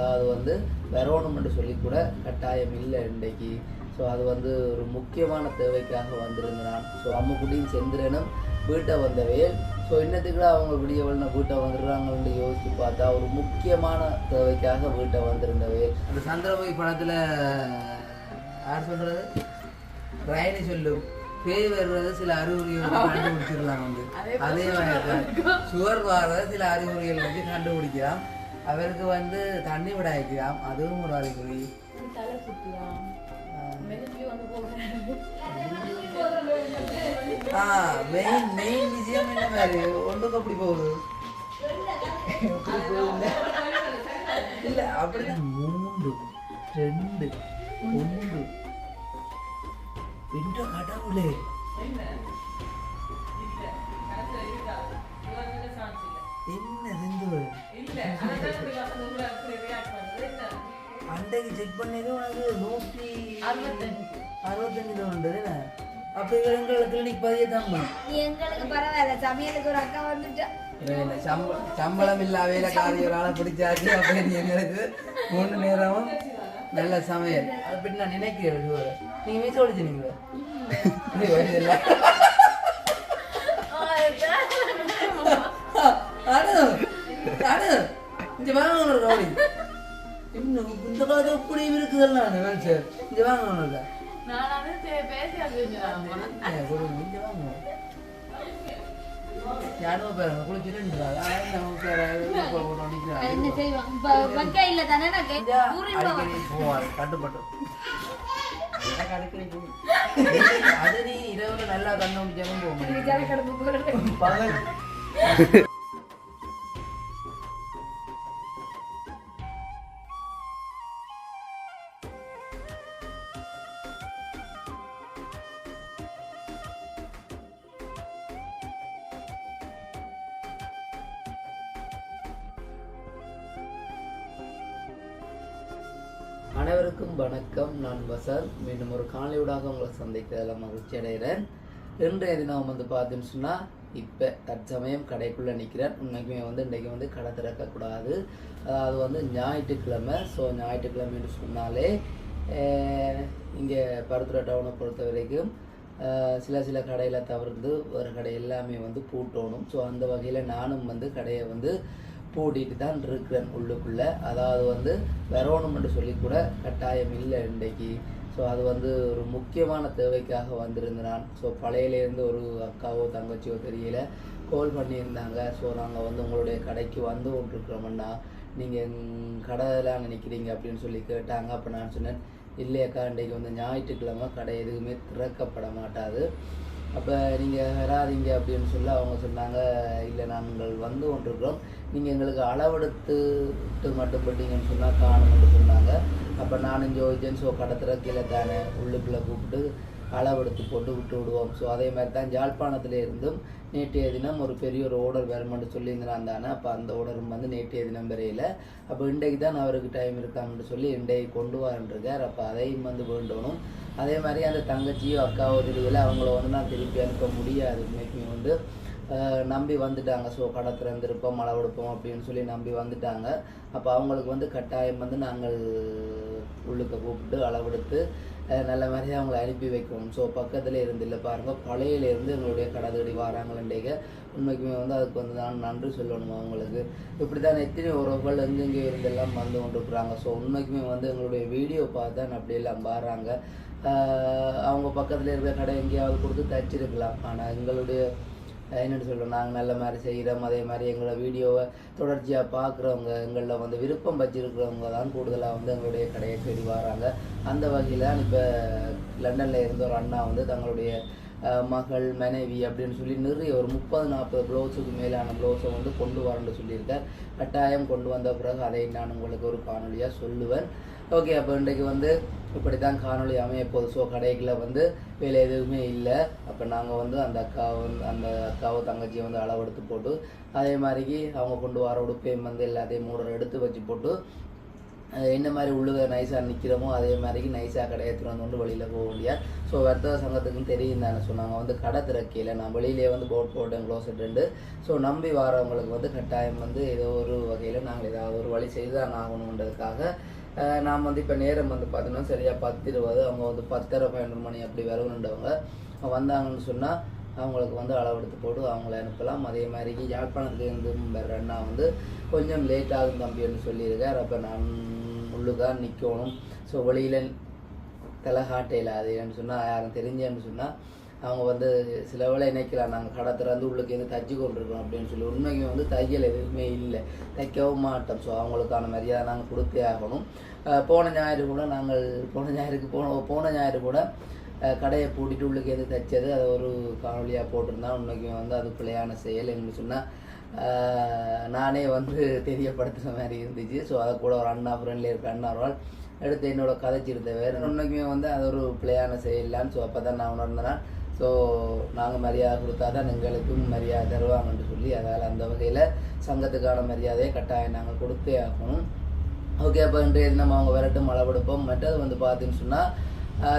அதாவது வந்து வரணும்னு சொல்லி கூட கட்டாயம் இல்லை இன்றைக்கு. ஸோ அது வந்து ஒரு முக்கியமான தேவைக்காக வந்திருந்தான் ஸோ அம்முக்குட்டியும் செந்திரனும் வீட்டை வந்தவையல் ஸோ இன்னத்துக்குள்ள அவங்க விடியவள்னு வீட்டை வந்துடுறாங்கன்னு யோசிச்சு பார்த்தா ஒரு முக்கியமான தேவைக்காக வீட்டை வந்திருந்தவை அந்த சந்திரமுகி படத்தில் யார் சொல்கிறது ரயனி சொல்லும் பேய் வர்றது சில அறிகுறிகள் கண்டுபிடிச்சிடலாம் வந்து. அதே மாதிரி சுவர் வர்றது சில அறிகுறிகள் வச்சு கண்டுபிடிக்கலாம். அவருக்கு வந்து தண்ணி விட வைக்கலாம் அதுவும் ஒரு அறிகுறி மெயின் மெயின் விஷயம் என்ன மாதிரி? ஒன்றுக்கு அப்படி போகுது? இல்ல அப்படிதான். மூன்று ரெண்டு ஒன்று. என்ற கடவுளே. என்ன செஞ்சு அண்டைக்கு செக் பண்ணது உனக்கு நூற்றி அறுபத்தஞ்சு. தான் உண்டு என்ன? அப்போ எங்களை கிளினிக் பதிய தான் எங்களுக்கு பரவாயில்ல சமையலுக்கு ஒரு அக்கா வந்துட்டா. வேலை சம்ப- சம்பளம் இல்லா வேலைக்காரி ஒரு ஆளை பிடிச்சாச்சு அப்படின்னு எங்களுக்கு மூணு நேரமும் நல்ல சமையல். அது பற்றி நான் நினைக்கிறேன் நீங்கள் மீச ஒழிச்சினீங்களா இன்னும் இந்த காலத்துல இப்படி இருக்குதெல்லாம் நான் சார் இங்க வாங்க ஒன்று நான் வந்து பேசி இங்க வாங்க. யாரும் பாருங்க குளிச்சுட்டு கட்டுப்பட்டு. அது நீ நல்லா கண்ணு போக முடியும் அனைவருக்கும் வணக்கம். நான் வசந்த். மீண்டும் ஒரு காணொலியூடாக உங்களை சந்திக்கிறதில் மகிழ்ச்சி அடைகிறேன். இன்றைய தினம் வந்து பார்த்தீங்கன்னு சொன்னால் இப்போ தற்சமயம் கடைக்குள்ளே நிற்கிறேன் உண்மைக்குமே வந்து இன்றைக்கு வந்து கடை திறக்கக்கூடாது. அதாவது வந்து ஞாயிற்றுக்கிழமை. ஸோ ஞாயிற்றுக்கிழமைன்னு சொன்னாலே இங்கே பருத்துறை டவுனை பொறுத்த வரைக்கும் சில சில கடையில் தவிர்த்து ஒரு கடை எல்லாமே வந்து பூட்டணும். ஸோ அந்த வகையில் நானும் வந்து கடையை வந்து பூட்டிட்டு தான் இருக்கிறேன் உள்ளுக்குள்ளே. அதாவது வந்து வரணும்னு சொல்லி கூட கட்டாயம் இல்லை இன்றைக்கு. ஸோ அது வந்து ஒரு முக்கியமான தேவைக்காக வந்திருந்தான் ஸோ பழையிலேருந்து ஒரு அக்காவோ தங்கச்சியோ தெரியல. கால் பண்ணியிருந்தாங்க. ஸோ நாங்கள் வந்து உங்களுடைய கடைக்கு வந்து கொண்டிருக்கிறோம்னா நீங்கள் கடையெல்லாம் நினைக்கிறீங்க அப்படின்னு சொல்லி கேட்டாங்க. அப்போ நான் சொன்னேன் இல்லையக்கா இன்றைக்கு வந்து ஞாயிற்றுக்கிழமை. கடை எதுவுமே திறக்கப்பட மாட்டாது. அப்போ நீங்கள் வராதிங்க அப்படின்னு சொல்லி அவங்க சொன்னாங்க. இல்லை நாங்கள் வந்து கொண்டிருக்கிறோம். நீங்கள் எங்களுக்கு அளவெடுத்துட்டு மட்டும் போட்டீங்கன்னு சொன்னால் காணும்னு சொன்னாங்க. அப்போ நானும் ஜோதிச்சேன் ஸோ கடத்துற கீழே தானே உள்ளுக்குள்ளே கூப்பிட்டு அளவெடுத்து போட்டு விட்டு விடுவோம். ஸோ அதே மாதிரி தான் ஜாழ்ப்பாணத்தில் இருந்தும் நேற்றைய தினம் ஒரு பெரிய ஒரு ஓடர் வேணுமென்று சொல்லியிருந்தான் தானே. அப்போ அந்த ஓடரும் வந்து நேற்றைய தினம் வரையில். அப்போ இன்றைக்கு தான் அவருக்கு டைம் இருக்கான்னு சொல்லி இன்றைக்கு கொண்டு வரன்றிருக்கார். அப்போ அதையும் வந்து வேண்டணும். அதே மாதிரி அந்த தங்கச்சியோ அக்காவோ தெரியல அவங்கள வந்து நான் திருப்பி அனுப்ப முடியாது. உண்மைக்குமே வந்து நம்பி வந்துட்டாங்க. ஸோ கடை திறந்திருப்போம் மழை கொடுப்போம் அப்படின்னு சொல்லி நம்பி வந்துட்டாங்க. அப்போ அவங்களுக்கு வந்து கட்டாயம் வந்து நாங்கள் உள்ளுக்க கூப்பிட்டு அளவெடுத்து நல்ல மாதிரியே அவங்கள அனுப்பி வைக்கணும். ஸோ பக்கத்தில் இருந்து இல்லை பாருங்கள் பழையிலேருந்து எங்களுடைய கடை தேடி வராங்களேங்க உண்மைக்குமே வந்து அதுக்கு வந்து நான் நன்றி சொல்லணும் அவங்களுக்கு? இப்படி தான் எத்தனை உறவுகள் எங்கெங்கே இருந்தெல்லாம் வந்து கொண்டிருக்கிறாங்க. ஸோ உண்மைக்குமே வந்து எங்களுடைய வீடியோ பார்த்து அப்படியெல்லாம் வராங்க. அவங்க பக்கத்தில் இருக்கிற கடை எங்கேயாவது கொடுத்து தச்சிருக்கலாம். ஆனால் எங்களுடைய என்னென்னு சொல்கிறோம் நாங்கள் நல்ல மாதிரி செய்கிறோம் அதே மாதிரி எங்களோட வீடியோவை தொடர்ச்சியாக பார்க்குறவங்க எங்களில் வந்து விருப்பம் வச்சிருக்கிறவங்க தான் கூடுதலாக வந்து எங்களுடைய கடையை தேடி வராங்க. அந்த வகையில் இப்போ லண்டனில் இருந்த ஒரு அண்ணா வந்து தங்களுடைய மகள் மனைவி அப்படின்னு சொல்லி நிறைய ஒரு முப்பது நாற்பது ப்ளவுஸுக்கு மேலான ப்ளவுஸை வந்து கொண்டு வரணும்னு சொல்லியிருக்கார். கட்டாயம் கொண்டு வந்த பிறகு அதை நான் உங்களுக்கு ஒரு காணொலியாக சொல்லுவேன். ஓகே அப்போ இன்றைக்கு வந்து இப்படி தான் காணொளி அமைய போகுது. ஸோ கடைக்குள்ள வந்து வேலை எதுவுமே இல்லை. அப்போ நாங்கள் வந்து அந்த அக்காவை வந்து அந்த அக்காவை தங்கச்சியை வந்து அளவெடுத்து போட்டு அதே மாதிரிக்கு அவங்க கொண்டு வர உடுப்பையும் வந்து எல்லாத்தையும் மூடரை எடுத்து வச்சு போட்டு என்ன மாதிரி உள்ளுக நைஸாக நிற்கிறோமோ அதே மாதிரிக்கு நைஸாக கடை எடுத்துகிட்டு வந்து கொண்டு வெளியில் போக முடியாது ஸோ வர்த்தக சங்கத்துக்கும் தெரியும் தானே. சொன்னாங்க வந்து கடை திறக்கையில் நான் வெளியிலே வந்து போட் போட்டேன் க்ளோசட் ரெண்டு. ஸோ நம்பி வரவங்களுக்கு வந்து கட்டாயம் வந்து ஏதோ ஒரு வகையில் நாங்கள் ஏதாவது ஒரு வழி செய்து தான் ஆகணுன்றதுக்காக நாம் வந்து இப்போ நேரம் வந்து பார்த்தோன்னா சரியாக பத்து இருபது அவங்க வந்து பத்தரை பன்னெண்டு மணி அப்படி வரணுன்றவங்க. வந்தாங்கன்னு சொன்னால் அவங்களுக்கு வந்து அளவெடுத்து போட்டு அவங்கள அனுப்பலாம். அதே மாதிரிக்கு யாழ்ப்பாணத்துலேருந்து வர்ற அண்ணா வந்து கொஞ்சம் லேட் ஆகும் தம்பின்னு சொல்லியிருக்கார். அப்போ நான் உள்ளுதான் நிற்கணும் ஸோ வெளியில் தலை காட்டையில் அது சொன்னால் யாரும் தெரிஞ்சேன்னு சொன்னால் அவங்க வந்து சில வேலை இணைக்கலாம் நாங்கள் கடை திறந்து உள்ளுக்கு எது தைச்சு கொண்டிருக்கோம் அப்படின்னு சொல்லி உண்மைக்கு வந்து தையல் எதுவுமே இல்லை. தைக்கவும் மாட்டோம். ஸோ அவங்களுக்கான மரியாதை நாங்கள் கொடுத்தே ஆகணும். போன ஞாயிறு கூட நாங்கள் போன ஞாயிறுக்கு போன போன ஞாயிறு கூட கடையை பூட்டிட்டு உள்ளுக்கு எது தைச்சது அதை ஒரு காணொலியாக போட்டிருந்தா உண்மைக்கு வந்து அது பிள்ளையான செயல் என்று சொன்னால் நானே வந்து தெரியப்படுத்துகிற மாதிரி இருந்துச்சு. ஸோ அதை கூட ஒரு அண்ணா ஃப்ரெண்ட்ல இருக்க அண்ணா எடுத்து என்னோட கதைச்சிருந்த வேறு உண்மைக்குமே வந்து அது ஒரு பிள்ளையான செயலான்னு ஸோ அப்போ தான் நான் உணர்ந்தேன். ஸோ நாங்கள் மரியாதை கொடுத்தா தான் எங்களுக்கும் மரியாதை தருவாங்கன்னு சொல்லி அதால் அந்த வகையில் சங்கத்துக்கான மரியாதையை கட்டாயம் நாங்கள் கொடுத்தே ஆகணும். ஓகே அப்போ இன்றைய தினம் அவங்க விரட்டும் அளவெடுப்போம். மற்றது வந்து பார்த்தீங்கன்னு சொன்னால்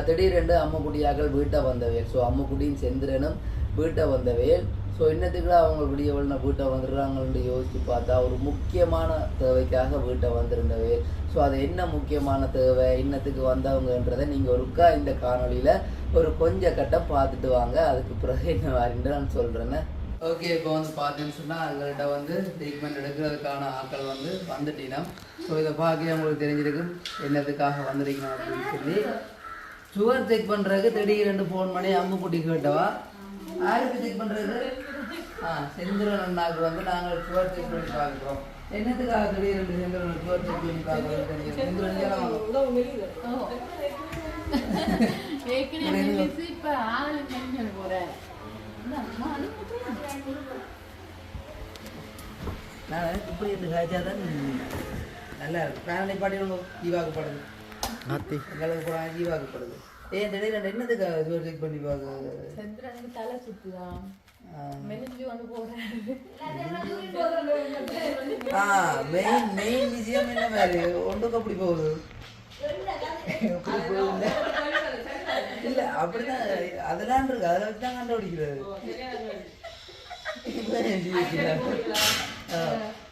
திடீரென்று அம்முக்குடியாக்கள் வீட்டை வந்தவேல் ஸோ அம்முக்குடியும் செந்திரனும் வீட்டை வந்தவேல் ஸோ இன்னத்துக்குள்ள அவங்க விடிய வீட்டை வந்துடுறாங்கன்னு யோசித்து பார்த்தா ஒரு முக்கியமான தேவைக்காக வீட்டை வந்திருந்தவேல் ஸோ அது என்ன முக்கியமான தேவை? இன்னத்துக்கு வந்தவங்கன்றதை நீங்கள் ஒருக்கா இந்த காணொலியில் ஒரு கொஞ்ச கட்டம் பார்த்துட்டு வாங்க. அதுக்கு பிறகு என்ன வாரின்னு நான் சொல்கிறேன்னு ஓகே இப்போ வந்து பார்த்தீங்கன்னு சொன்னால் அவங்கள்ட்ட வந்து ட்ரீட்மெண்ட் எடுக்கிறதுக்கான ஆட்கள் வந்து வந்துட்டீங்கன்னா ஸோ இதை பார்க்க உங்களுக்கு தெரிஞ்சிருக்கும். என்னத்துக்காக வந்திருக்கணும் அப்படின்னு சொல்லி. சுகர் செக் பண்ணுறதுக்கு திடீர்னு ஃபோன் பண்ணி அம்முக்குட்டி கேட்டவா? யாருக்கு செக் பண்ணுறது ஆ செந்திரன் அண்ணாவுக்கு வந்து நாங்கள் சுகர் செக் பண்ணி பார்க்குறோம். என்னத்துக்காக திடீர்னு மென்ஷன் போறேன் நான் இப்படி இருந்து காய்ச்சா தான் நல்லா இருக்கும். ஃபேமிலி பாட்டி ஜீவாக்கப்படுது நாத்தி. எங்களுக்கு போகிறா ஜீவாக்கப்படுது ஏன் திடீர்னு என்னதுக்கு சுகர் செக் பண்ணி பார்க்க தலை சுத்துதான் மெயின் மெயின் விஷயம் என்ன மாதிரி ஒன்றுக்கு அப்படி போகுது. இல்ல அப்படிதான் அதெல்லாம் இருக்கு. அதில் வச்சு தான் கண்டுபிடிக்கிறது.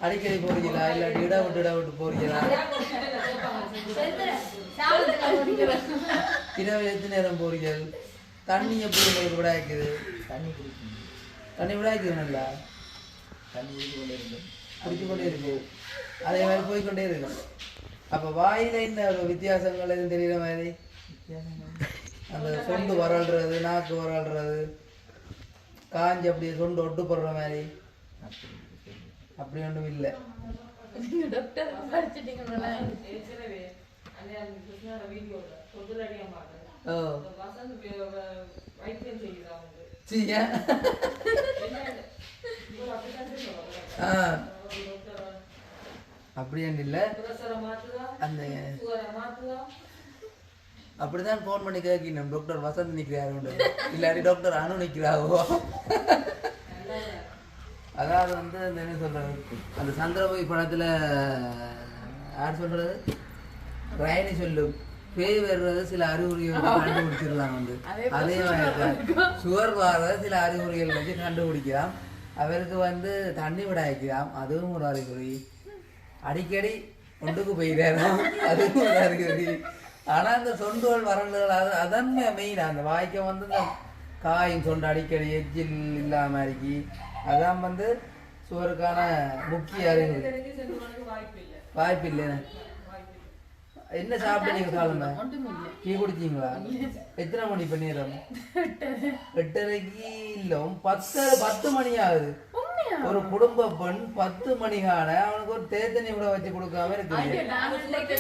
அடிக்கடி போறீங்களா? இல்லாட்டி இட விட்டு இட விட்டு போறீங்களா? இரவு எத்தனை நேரம் போறீங்க? தண்ணி எப்படி உங்களுக்கு விட வைக்குது தண்ணி குடிக்கணும். தண்ணி விட வைக்குது நல்லா தண்ணி கொண்டே இருந்தோம் குடிச்சு கொண்டே இருக்கு அதே மாதிரி போய்க்கொண்டே இருக்கும் அப்ப வாயில என்ன வித்தியாசங்கள் எதுவும் தெரியுற மாதிரி? அந்த சொண்டு வரல்றது நாக்கு வரல்றது காஞ்சி அப்படியே சொண்டு ஒட்டு போடுற மாதிரி. அப்படி ஒன்றும் இல்லை. ஓ. சரியா ஆ. அப்படி ஒன்றும் இல்லை? அந்த அப்படிதான் ஃபோன் பண்ணி கேட்கணும் டாக்டர் வசந்த் நிற்கிறாரு இல்லாட்டி டாக்டர் அனு நிற்கிறாவோ அதாவது வந்து அந்த என்ன சொல்றது? அந்த சந்திரபோய் படத்துல யார் சொல்றது? ரயனி சொல்லும் பேய் வர்றது சில அறிகுறிகள் கண்டுபிடிச்சிடலாம் வந்து. அதே மாதிரி சுகர் வர்றது சில அறிகுறிகள் வச்சு கண்டுபிடிக்கலாம். அவருக்கு வந்து தண்ணி விட வைக்கலாம் அதுவும் ஒரு அறிகுறி. அடிக்கடி ஒன்றுக்கு போயிடாராம் அதுவும் ஒரு அறிகுறி. ஆனா இந்த சொண்டுகள் வரண்டுகள் அது அதான் மெயின் அந்த வாய்க்க வந்து இந்த காயும் சொண்டு அடிக்கடி எச்சில் இல்லாம இருக்கி அதான் வந்து சுவருக்கான முக்கிய அறிகுறி. வாய்ப்பு இல்லை என்ன சாப்பிட்டு நீங்க காலமே? டீ குடிச்சீங்களா? எத்தனை மணி இப்ப நேரம் எட்டரைக்கு இல்ல பத்து பத்து மணி ஆகுது. ஒரு குடும்ப பெண் பத்து மணி காண அவனுக்கு ஒரு தேத்தனி கூட வச்சு கொடுக்காம இருக்கு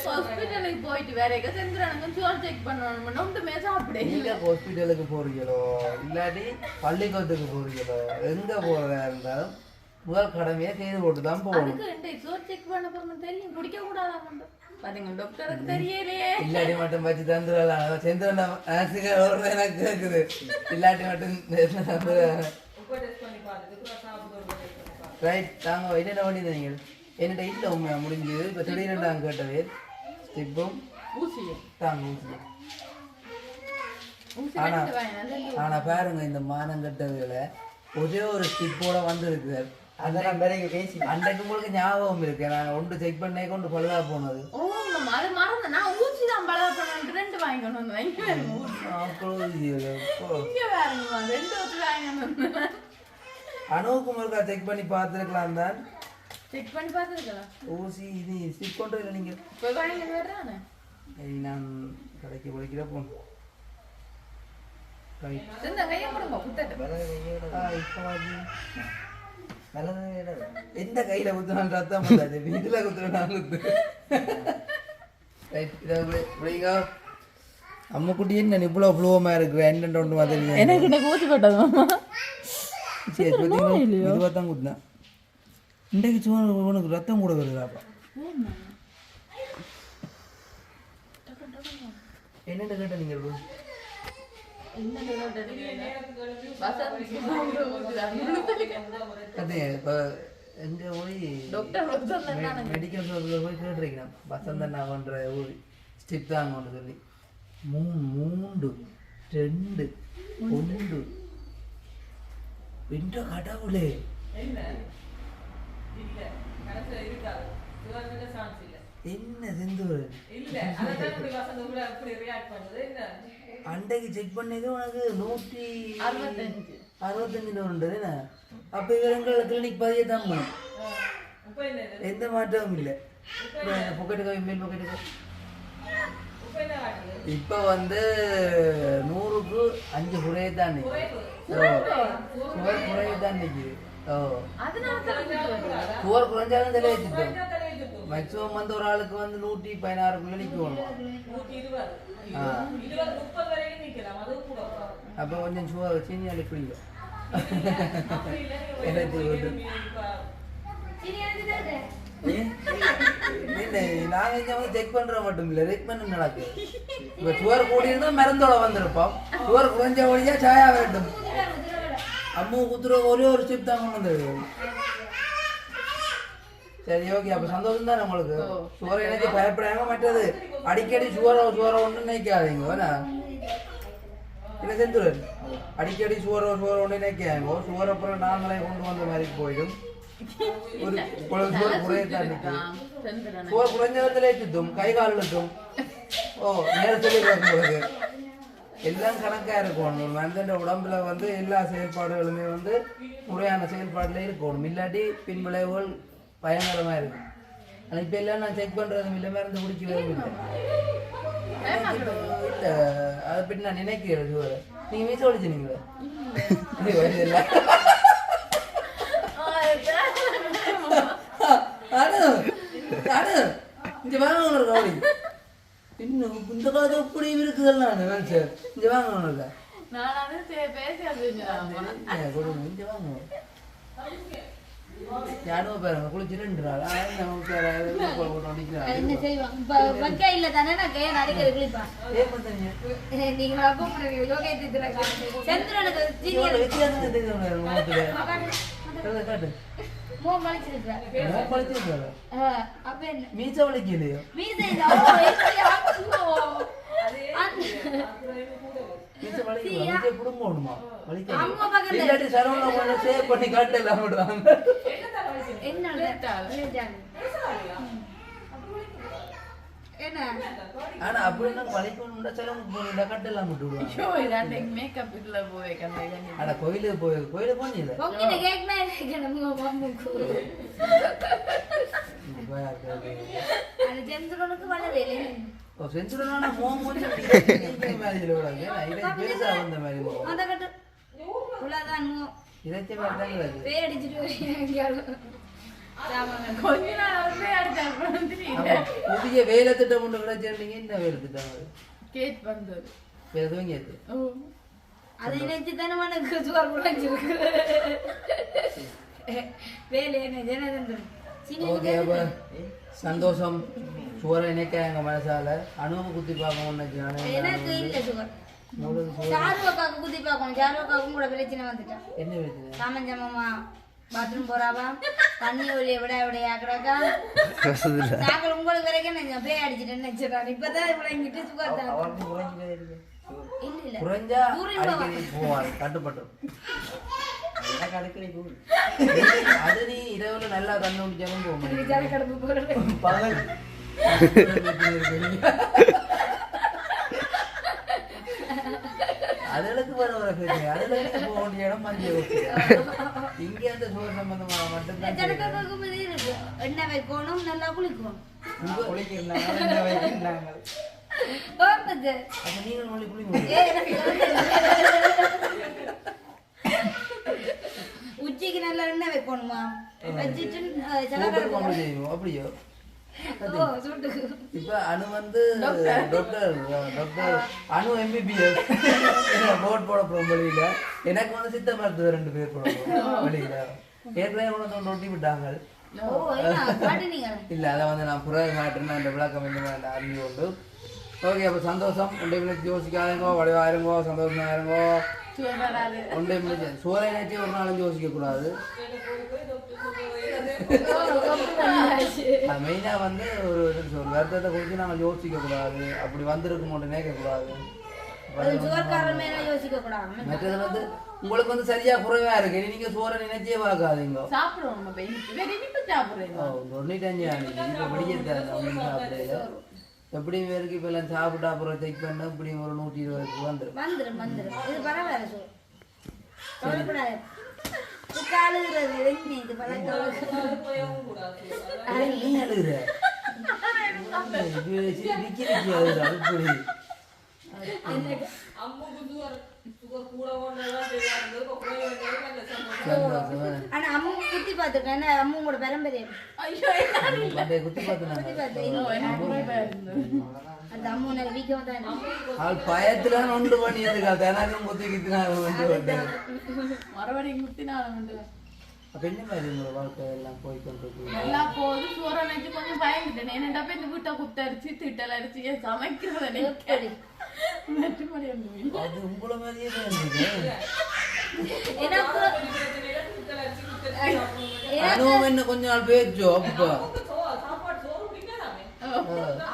ஹாஸ்பிட்டலுக்கு போயிட்டு வேற எங்க செஞ்சுறானுங்க சுகர் செக் பண்ணணும்? ஒன்றுமே சாப்பிட நீங்க ஹாஸ்பிட்டலுக்கு போறீங்களோ? இல்லாட்டி பள்ளிக்கூடத்துக்கு போறீங்களோ? எங்க போறதா இருந்தாலும் முதல் கடமையை செய்து போட்டு தான் போகணும் சுகர் செக் பண்ண போறோம் தெரியும். குடிக்க கூடாதாம் பாத்தீங்க டாக்டருக்கு தெரியலையே. இல்லாட்டி மட்டும் வச்சு தந்துடலாம். செந்திரன் எனக்கு கேக்குது. இல்லாட்டி மட்டும் ரைட் தாங்க என்னென்ன பண்ணி நீங்கள் என்னட்ட இல்லை உண்மை முடிஞ்சது. இப்போ திடீர்னு நாங்கள் கேட்டவே ஸ்டிப்பும் ஊசியும். தாங்க ஆனா- ஆனா பாருங்க இந்த மானங்கட்டதுல ஒரே ஒரு ஸ்டிப்போட வந்திருக்கு அதெல்லாம் பிறகு பேசி அன்றைக்கு உங்களுக்கு ஞாபகம் இருக்கு. நான் ஒன்று செக் பண்ணே கொண்டு பழுதா போனது. அது மறந்து நான் ஊசி தான் பலர் பண்ணிட்டு ரெண்டு வாங்கிக்கணும் வந்து ரெண்டு அணுவுக்கும் இருக்கா செக் பண்ணி பார்த்துருக்கலாம் தான். செக் பண்ணி பார்த்துருக்கலாம் ஊசி இது ஸ்டிப் பண்ணுறதுல நீங்க. போய் வாங்கி வர்றானே? நான் கடைக்கு போய்க்கிற போகணும். ரைட் கையை கொடுங்க குத்தட்டு. இப்போ வாங்கி. எந்த கையில குத்துனாலும் ரத்தம் வந்தாது. இதுல குத்துனா குத்து. அம்மா குட்டி என்ன இவ்வளோ ஃப்ளோமா இருக்கிற? என்னென்ன ஒன்று மாதிரி எனக்கு இன்னைக்கு ஊசி போட்டது மாமா. சரி இதுவாக தான் குத்தினேன் இன்றைக்கு சும்மா உனக்கு ரத்தம் கூட வருதாப்பா என்னென்ன கேட்ட நீங்கள்? அதே இப்போ எங்கே போய் மெடிக்கல் ஷாப்பில் போய் கேட்டிருக்கிறேன் பண்ணுற ஒரு ஸ்டிப் தாங்க ஒன்று சொல்லி மூணு மூண்டு ரெண்டு ஒன்று என்ற கடவுளே என்ன செந்தூர் அண்டைக்கு செக் பண்ணது உனக்கு நூற்றி அறுபத்தஞ்சு. அறுபத்தஞ்சு உண்டு என்ன? அப்போ இவங்க கிளினிக் பதியே தான் போகணும் எந்த மாற்றமும் இல்லை. பொக்கெட்டுக்கு மேல் பொக்கெட்டுக்கு இப்போ வந்து நூறுக்கு அஞ்சு குறைய தான் நிற்குது குறைய தான் நிற்குது ஓ. குறைஞ்சாலும் தலை வச்சுட்டோம் மேக்ஸிமம் வந்து ஒரு ஆளுக்கு வந்து நூற்றி பதினாறுக்குள்ள நிற்கணும் ஆ. அப்போ கொஞ்சம் சுவர் சீனி அள்ளி குடிக்கும் எனக்கு இல்லை நாங்க இங்க வந்து செக் பண்ற மட்டும் இல்ல ரெக்கமெண்ட் நடக்கு. இப்ப சுவர் கூடி இருந்தா மருந்தோட வந்திருப்போம். சுவர் குறைஞ்ச வழியா சாயா வேண்டும். அம்மு குத்துற ஒரே ஒரு சிப் தான் கொண்டு வந்தது. சரி ஓகே அப்ப சந்தோஷம் தானே உங்களுக்கு? சுவரை எனக்கு பயப்படாம மற்றது அடிக்கடி சுவரை சுவரை ஒன்று நினைக்காதீங்க வேணா? இல்லை அடிக்கடி சுவரோ சுவரோ ஒன்று நினைக்காங்க சுவர் அப்புறம் நாங்களே கொண்டு வந்த மாதிரி போயிடும். ஒரு சுவர் குறையத்தான் சுவர் குறைஞ்சவத்திலே சுத்தும் கை கால் இழுக்கும் ஓ நேரத்தில் உங்களுக்கு. எல்லாம் கணக்கா இருக்கணும். ஒரு மனிதன் உடம்புல வந்து எல்லா செயல்பாடுகளுமே வந்து முறையான செயல்பாடுல இருக்கணும். இல்லாட்டி பின் விளைவுகள் பயங்கரமா இருக்கும் ஆனா இப்ப எல்லாம் நான் செக் பண்றதும் இல்லை மருந்து இல்லை. இல்ல அதை பற்றி நான் நினைக்கிறேன் நீங்க மீச ஒழிச்சுனீங்களா இல்லை. இங்க வாங்க உனக்கு இன்னும் இந்த காலத்துல இப்படி இருக்குதல் நான் சார் இங்க வாங்க உனக்கு. நான் சே- பேசி இங்க வாங்க. யாரும் பாருங்க குளிச்சு ரெண்டு நாள் நமக்கு என்ன வைக்க இல்ல தானே நான் கையை நீங்க சந்திரனுக்கு அப்ப என்ன? மீச வலிக்கலையோ மீசை மீச புடுங்க இல்லாட்டி சரவணா பண்ண சேவ் பண்ணி காட்டு எல்லாம் விடுவாங்க. என்ன லேட்டாங்க. என்ன ஆனா வலிக்கணும்னா செலவுக்கு போகணும்டா கட்டு எல்லாம் விட்டு விடுவாங்க. மேக்கப் இதுல போய் ஆனா கோயிலுக்கு போய் கோயிலுக்கு போனீங்க சந்திரனுக்கு வளரே மோகம் கொஞ்சம் மாதிரி பெருசா வந்த மாதிரி மோகம் அந்த கட்டு உள்ளதான் இதைச்ச மாதிரி அடிச்சிட்டு வரீங்க கொஞ்ச நாள் தெரியுது ஆமா, புதிய வேலை திட்டம் ஒன்று கிடைச்சிருந்தீங்க என்ன வேலை திட்டம் கேட் வந்தது வேற எதுவும் கேட்டு ஓ அதை நினைச்சு தானே மனக்கு சுவர் குழஞ்சிருக்கு வேலை என்ன ஜனதந்திரம் ஓகே அப்ப சந்தோஷம் சுவரை இணைக்க எங்க மனசால அணுவை குத்தி எனக்கு நினைக்கிறேன் இல்ல சுவர் சாருவக்காக்கு குத்தி பார்க்கணும் சாருவக்காக்கும் கூட பிரச்சனை வந்துட்டா என்ன பிரச்சனை சாமஞ்சமமா பாத்ரூம் போறாவா தண்ணி ஒளிய விட விட ஆக்குறாக்கா நாங்கள் உங்களுக்கு வரைக்கும் நான் பேய் அடிச்சிட்டேன்னு நினைச்சிடறான் இப்பதான் இவ்வளவு இங்கிட்டு இல்ல இல்ல குறைஞ்சா கட்டுப்பட்டு எனக்கு அடிக்கடி அது நீ இரவுல நல்லா போடுறது பகல் அதுகளுக்கு வர வர பிரச்சனை அதுகளுக்கு போக வேண்டிய இடம் மஞ்சள் ஓகே இங்க அந்த சோறு சம்பந்தமா மட்டும்தான் ஜலக்கடப்புக்கு இது இருக்கு. எண்ணெய் வைக்கணும் நல்லா குளிக்கணும். குளிக்கிறாங்க இந்த வைக்கிறாங்க ஓடுது. அப்ப நீங்க மொழி புரியுங்க ஏ, எனக்கு உச்சிக்கு நல்லா எண்ணெய் வைக்கணுமா? வச்சுட்டு அப்படியோ? இப்ப அணு வந்து டாக்டர். டாக்டர் அணு எம்பிபிஎஸ் போட் போட போறோம் வெளியில. எனக்கு வந்து சித்த மருத்துவர் ரெண்டு பேர் ஏற்கனவே கொண்டு ஒட்டி விட்டாங்க. இல்ல அதை வந்து நான் புற மாட்டேன்னு அந்த விளக்கம் என்ன அறிவு உண்டு ஓகே அப்போ சந்தோஷம். ஒன்றை மினிச்சு யோசிக்காதீங்கோ வடிவாயிருங்கோ சந்தோஷமா இருங்கோ. ஒன்றே மினிச்சு சோலை நினைச்சு ஒரு நாளும் யோசிக்க கூடாது மெயினா வந்து ஒரு ஒரு வருத்தத்தை குறித்து நாங்கள் யோசிக்க கூடாது அப்படி வந்திருக்கும் ஒன்று நினைக்க கூடாது மற்றது வந்து உங்களுக்கு வந்து சரியா குறைவா இருக்கு இனி நீங்க சோற நினைச்சே பார்க்காதீங்க சாப்பிடுவோம் நம்ம போய் வேற இனிப்பு சாப்பிடுறேன் தொண்ணூத்தஞ்சு அன்னைக்கு இப்போ படிக்கிறது சாப்பிடல எப்படி பேருக்கு இப்போ எல்லாம் சாப்பிட்டா அப்புறம் செக் பண்ண இப்படி ஒரு நூற்றி இருபதுக்கு வந்துடும் வந்துரும் வந்துரும் இது பரவாயில்ல சோ கவலைப்படாது அழுகுற ஆனா அம்மு குத்தி பார்த்துருக்கேன் என்ன அம்மு கூட பெரம்பரிய? ஐயோ குத்தி இல்ல. அந்த அம்மு நல்ல வீக்கம் தான் அவள் பயத்துல ஒன்று பண்ணியதுக்கா தினமும் குத்தி கித்தினாங்க வந்து வந்தேன் மறுபடியும் குத்தினாலும் வந்து அப்ப என்ன மாதிரி உங்களோட வாழ்க்கை? எல்லாம் போய் கொண்டிருக்கு நல்லா போகுது. சோற நினைச்சு கொஞ்சம் பயந்துட்டேன். என்னடா போய் இந்த வீட்டை குத்தரிச்சு திட்டல் அடிச்சு ஏன் சமைக்கிறத? அது உங்களை மாதிரியே அனுபவம் என்ன கொஞ்ச நாள் பேச்சோ அப்பா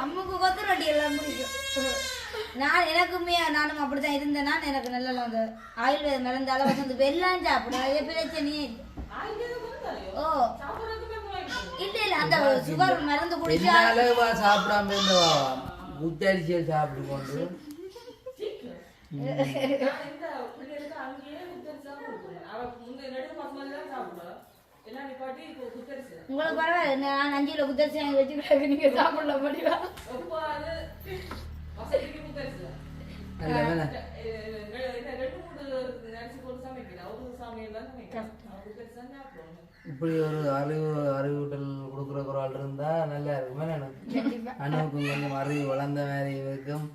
அம்முக்கு கொத்து ரொட்டி எல்லாம் பிடிக்கும். நான் எனக்குமே நானும் அப்படித்தான் இருந்தேன். நான் எனக்கு நல்ல அந்த ஆயுர்வேத மருந்தால வந்து வெள்ளம் சாப்பிடுவேன் அது பிரச்சனையே. ஓ. இல்ல இல்ல அந்த சுகர் மருந்து குடிச்சா சாப்பிடாம இருந்தவா? குத்தரிசியை சாப்பிட்டு கொண்டு? உங்களுக்கு பரவாயில்ல நான் அஞ்சு கிலோ குத்தரிசி வாங்கி வச்சுக்கிட்டு நீங்க சாப்பிடல முடியும் நல்ல வேணா இப்படி ஒரு அறிவு அறிவூட்டல் கொடுக்குற ஒரு ஆள் இருந்தா நல்லா இருக்குமே. எனக்கு அணுவுக்கு கொஞ்சம் அறிவு வளர்ந்த மாதிரியும் இருக்கும்.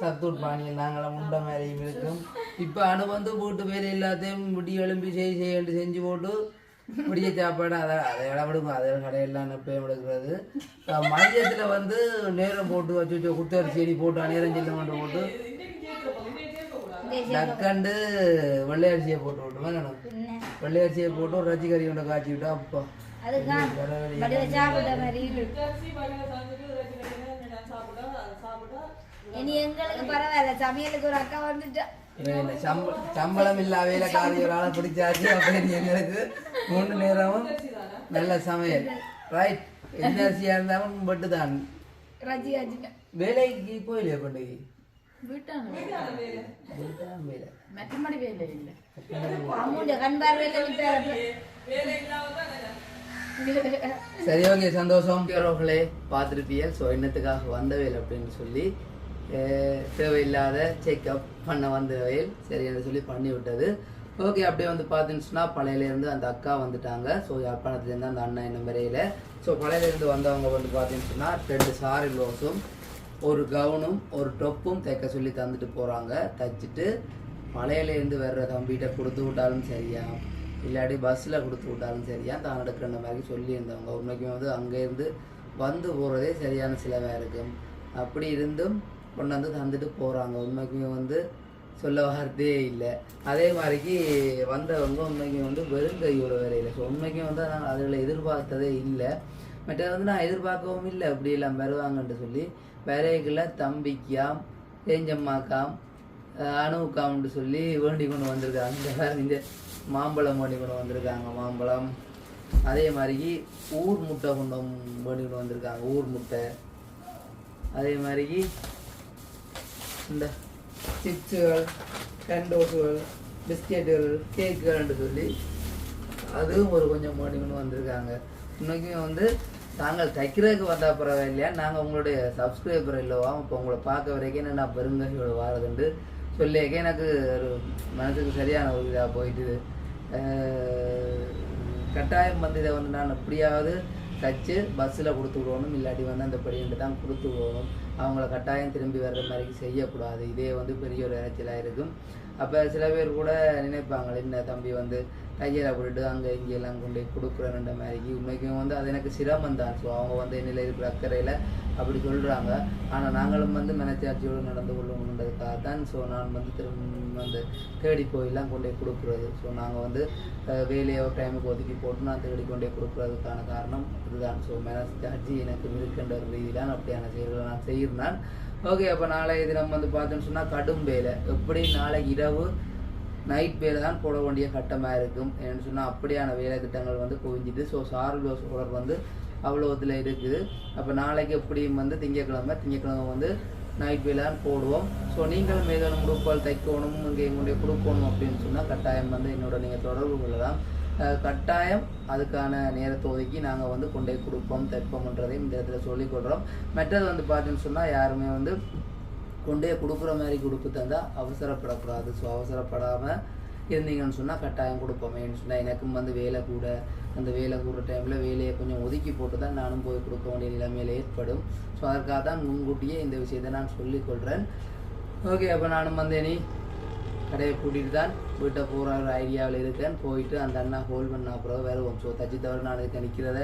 சத்தூட் பாணியில் நாங்களாம் உண்ட மாதிரியும் இருக்கும். இப்போ அணு வந்து வீட்டு வேலை எல்லாத்தையும் முடி எழும்பி செய் செய்யண்டு செஞ்சு போட்டு பிடிச்ச சாப்பாடு அதை அதை இடம் விடுக்கும் அதை கடையெல்லாம் எப்பயும் எடுக்கிறது மதியத்தில் வந்து நேரம் போட்டு வச்சு வச்சு குத்தரி செடி போட்டு நேரம் செல்ல மட்டும் போட்டு டக்கண்டு வெள்ளை அரிசியை போட்டு விட்டுமா நான் வெள்ளை அரிசியை போட்டு ஒரு ரச்சி கறி கொண்ட காய்ச்சி விட்டா அப்பா. இனி எங்களுக்கு பரவாயில்ல. சமையலுக்கு ஒரு அக்கா வந்துட்டா. வேலை சம்ப- சம்பளம் இல்லா வேலைக்காரிகளால பிடிச்சாச்சு அப்படின்னு எங்களுக்கு மூணு நேரமும் நல்ல சமையல். ரைட் எந்த அரிசியா இருந்தாலும் பட்டு தான் ரஜி வேலைக்கு போயிலையா பண்டிகை வேலை. இல்லை. கண் பார்வையில சரி ஓகே சந்தோஷம். உறவுகளே பார்த்துருப்பிய ஸோ என்னத்துக்காக வந்தவேல் அப்படின்னு சொல்லி தேவையில்லாத செக்அப் பண்ண வந்தவேல் சரி என்று சொல்லி பண்ணி விட்டது ஓகே அப்படியே வந்து பார்த்தீங்கன்னு சொன்னால் பழையிலேருந்து அந்த அக்கா வந்துட்டாங்க. ஸோ யாழ்ப்பாணத்துலேருந்து அந்த அண்ணன் என்ன வரையில ஸோ பழையிலேருந்து வந்தவங்க வந்து பார்த்தீங்கன்னு சொன்னால் ரெண்டு சாரி ப்ளவுஸும் ஒரு கவுனும் ஒரு டொப்பும் தைக்க சொல்லி தந்துட்டு போகிறாங்க தைச்சிட்டு மலையிலேருந்து வர்ற தம்பிகிட்ட கொடுத்து விட்டாலும் சரியா? இல்லாட்டி பஸ்ஸில் கொடுத்து விட்டாலும் சரியா? தான் எடுக்கிற மாதிரி சொல்லியிருந்தவங்க. உண்மைக்குமே வந்து அங்கேருந்து வந்து போகிறதே சரியான சிலவாக இருக்கும் அப்படி இருந்தும் கொண்டு வந்து தந்துட்டு போகிறாங்க உண்மைக்குமே வந்து சொல்ல வார்த்தையே இல்லை. அதே மாதிரிக்கு வந்தவங்க உண்மைக்கு வந்து வெறும் கையோட வேலையில். ஸோ உண்மைக்கும் வந்து நான் அதில் எதிர்பார்த்ததே இல்லை. மற்ற வந்து நான் எதிர்பார்க்கவும் இல்லை. அப்படியெல்லாம் வருவாங்கன்ட்டு சொல்லி வேலைக்குள்ள தம்பிக்காம் ஏஞ்சம்மாக்காம் அணுவுக்காம்னு சொல்லி வேண்டி கொண்டு வந்திருக்காங்க. இந்த இந்த மாம்பழம் வேண்டி கொண்டு வந்திருக்காங்க மாம்பழம். அதே மாதிரி ஊர் முட்டை கொண்டு வேண்டி கொண்டு வந்திருக்காங்க ஊர் முட்டை. அதே மாதிரி இந்த சிப்ஸுகள் கண்டோஸுகள் பிஸ்கெட்டுகள் கேக்குகள்னு சொல்லி அதுவும் ஒரு கொஞ்சம் மாட்டிங்கன்னு வந்திருக்காங்க. இன்னைக்குமே வந்து நாங்கள் தைக்கிறதுக்கு வந்தா பரவாயில்லையா? நாங்கள் உங்களுடைய சப்ஸ்கிரைபர் இல்லவா? இப்போ உங்களை பார்க்க வரைக்கும் நான் பெருங்ககையோட வாரதுண்டு. சொல்லியிருக்கேன் எனக்கு ஒரு மனசுக்கு சரியான ஒரு இதாக போயிட்டுது கட்டாயம் வந்து இதை வந்து நான் எப்படியாவது தச்சு பஸ்ஸில் கொடுத்து விடணும். இல்லாட்டி வந்து அந்த படிக்கிட்டு தான் கொடுத்து விடணும். அவங்கள கட்டாயம் திரும்பி வர்ற மாதிரி செய்யக்கூடாது. இதே வந்து பெரிய ஒரு இறைச்சலாக இருக்கும். அப்போ சில பேர் கூட நினைப்பாங்க என்ன தம்பி வந்து தையலை போட்டுட்டு அங்கே இங்கெல்லாம் கொண்டு போய் கொடுக்குறேன்ற மாதிரிக்கு உண்மைக்கும் வந்து அது எனக்கு சிரமம் தான். ஸோ அவங்க வந்து என்னில் இருக்கிற அக்கறையில் அப்படி சொல்கிறாங்க ஆனால் நாங்களும் வந்து மனச்சாட்சியோடு நடந்து கொள்ளணுன்றதுக்காக தான் ஸோ நான் வந்து திரும்ப வந்து தேடி போயெல்லாம் கொண்டு போய் கொடுக்குறது. ஸோ நாங்கள் வந்து வேலையோ டைமுக்கு ஒதுக்கி போட்டு நான் தேடி கொண்டு போய் கொடுக்குறதுக்கான காரணம் இதுதான். ஸோ மனச்சாட்சி எனக்கு இருக்கின்ற ரீதியிலான அப்படியான செயல்களை நான் செய்கிறேன் ஓகே அப்போ நாளைய தினம் வந்து பார்த்தோன்னு சொன்னால் கடும் வேலை. எப்படி நாளைக்கு இரவு நைட் வேலை தான் போட வேண்டிய கட்டமாக இருக்கும். ஏன்னு சொன்னால் அப்படியான வேலை திட்டங்கள் வந்து குவிஞ்சிது ஸோ சார்லோ சோழர் வந்து அவ்வளோ இதில் இருக்குது. அப்போ நாளைக்கு எப்படியும் வந்து திங்கக்கிழமை திங்கக்கிழமை வந்து நைட் வேலான் போடுவோம். ஸோ நீங்களும் ஏதேனும் உடுப்பால் தைக்கணும் இங்கே எங்களுடைய கொடுக்கணும் அப்படின்னு சொன்னால் கட்டாயம் வந்து என்னோட நீங்கள் தொடர்பு கொள்ளலாம். கட்டாயம் அதுக்கான நேரத்தை ஒதுக்கி நாங்கள் வந்து கொண்டே கொடுப்போம் தைப்போம்ன்றதையும் இந்த இடத்துல சொல்லிக்கொள்கிறோம் மற்றது வந்து பார்த்தீங்கன்னு சொன்னால் யாருமே வந்து கொண்டே கொடுக்குற மாதிரி கொடுப்பு தந்தால் அவசரப்படக்கூடாது. ஸோ அவசரப்படாமல் இருந்தீங்கன்னு சொன்னால் கட்டாயம் கொடுப்போமேன்னு சொன்னால் எனக்கும் வந்து வேலை கூட. அந்த வேலை கூடுற டைமில் வேலையை கொஞ்சம் ஒதுக்கி போட்டு தான் நானும் போய் கொடுக்க வேண்டிய நிலைமையில் ஏற்படும். ஸோ அதற்காக தான் முன்கூட்டியே இந்த விஷயத்தை நான் சொல்லிக்கொள்கிறேன் ஓகே அப்போ நானும் வந்து இனி கடையை கூட்டிகிட்டு தான் வீட்டை போகிற ஒரு ஐடியாவில் இருக்கேன். போயிட்டு அந்த அண்ணா ஹோல்ட் பண்ண அப்புறம் வருவோம் ஸோ தச்சு தவிர நான் இதுக்கு நிற்கிறத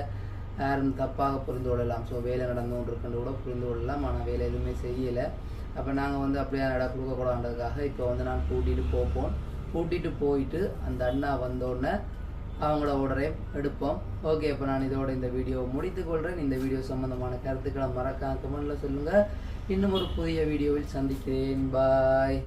யாரும் தப்பாக புரிந்து கொள்ளலாம். ஸோ வேலை நடந்து கொண்டு இருக்கிறது கூட புரிந்து கொள்ளலாம். ஆனால் வேலை எதுவுமே செய்யலை. அப்போ நாங்கள் வந்து அப்படியே இடம் கொடுக்கக்கூடாதுன்றதுக்காக இப்போ வந்து நான் கூட்டிகிட்டு போப்போம். கூட்டிகிட்டு போயிட்டு அந்த அண்ணா வந்தோடனே அவங்கள உடனே எடுப்போம். ஓகே இப்போ நான் இதோட இந்த வீடியோவை முடித்துக்கொள்கிறேன் இந்த வீடியோ சம்மந்தமான கருத்துக்களை மறக்காம கமெண்டில் சொல்லுங்கள் இன்னும் ஒரு புதிய வீடியோவில் சந்திக்கிறேன். பாய்